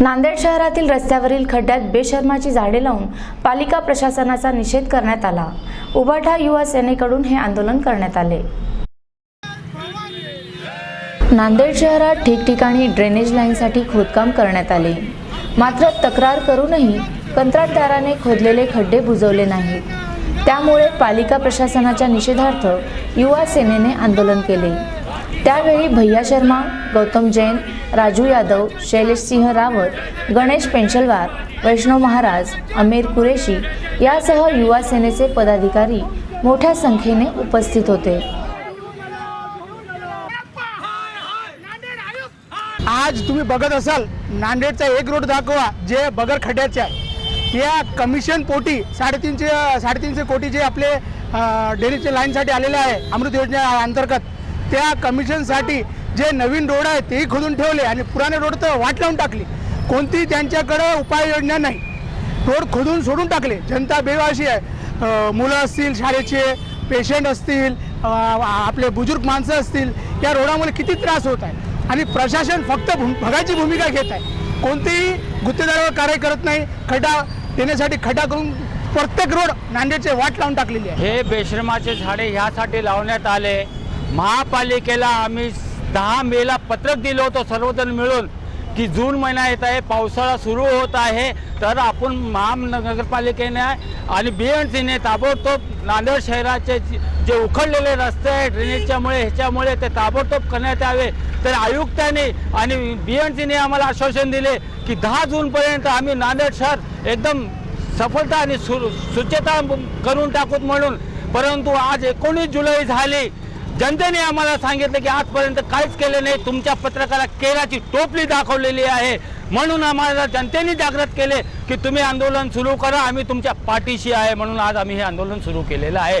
नांदेड शहरातील रस्त्यावरील खड्ड्यात बेशर्माची झाडे लावून पालिका प्रशासनाचा निषेध करण्यात आला. उभाठा युवा सेनेकडून हे आंदोलन करण्यात आले. नांदेड शहरात ठिकठिकाणी ड्रेनेज लाईनसाठी खोदकाम करण्यात आले. मात्र तक्रार करूनही कंत्राटदाराने खोदलेले खड्डे बुजवले नाहीत. त्यामुळे पालिका प्रशासनाच्या निषेधार्थ युवा सेनेने आंदोलन केले. त्यावेळी भैया शर्मा गौतम जैन राजू यादव शैलेश सिंह रावत गणेश पेंशलवार वैष्णव महाराज अमीर कुरेशी यासह युवा सेनेचे पदाधिकारी मोठ्या संख्येने उपस्थित होते. आज तुम्ही बघत असाल नांदेडचा एक रोड दाखवा जे बगर खड्ड्याचे आहे. या कमिशन पोटी साडेतीनशे साडेतीनशे कोटी जे आपले डेलीच्या लाईनसाठी आलेले आहे अमृत योजने अंतर्गत त्या कमिशनसाठी जे नवीन रोड आहे तेही खोदून ठेवले आणि पुराने रोड तर वाट लावून टाकली. कोणतीही त्यांच्याकडं उपाययोजना नाही. रोड खोदून सोडून टाकले. जनता बेवाशी आहे. मुलं असतील शाळेचे पेशंट असतील आपले बुजुर्ग माणसं असतील या रोडामुळे किती त्रास होत आहे? आणि प्रशासन फक्त भू भूमिका घेत आहे. कोणतेही गुत्तेदारावर कार्य करत नाही. खड्डा देण्यासाठी खड्डा करून प्रत्येक रोड नांदेडचे वाट लावून टाकलेली आहे. हे बेश्रमाचे झाडे ह्यासाठी लावण्यात आले. महापालिकेला आम्ही दहा मेला पत्रक दिलं होतं सर्वजण मिळून की जून महिना येत आहे पावसाळा सुरू होत आहे. तर आपण महानगरपालिकेने आणि बी एन सीने ताबडतोब नांदेड शहराचे जे- उखडलेले रस्ते आहे ड्रेनेजच्यामुळे ह्याच्यामुळे ते ताबडतोब करण्यात यावे. तर आयुक्तांनी आणि बी एन सीने आम्हाला आश्वासन दिले की दहा जूनपर्यंत आम्ही नांदेड शहर एकदम सफलता आणि सु स्वच्छता करून टाकूत म्हणून. परंतु आज एकोणीस जुलै झाली. जनतेने आम्हाला सांगितलं की आजपर्यंत काहीच केलं नाही. तुमच्या पत्रकाला केराची टोपली दाखवलेली आहे. म्हणून आम्हाला जनतेने जागृत केले की तुम्ही आंदोलन सुरू करा. आम्ही तुमच्या पाठीशी आहे. म्हणून आज आम्ही हे आंदोलन सुरू केलेलं आहे.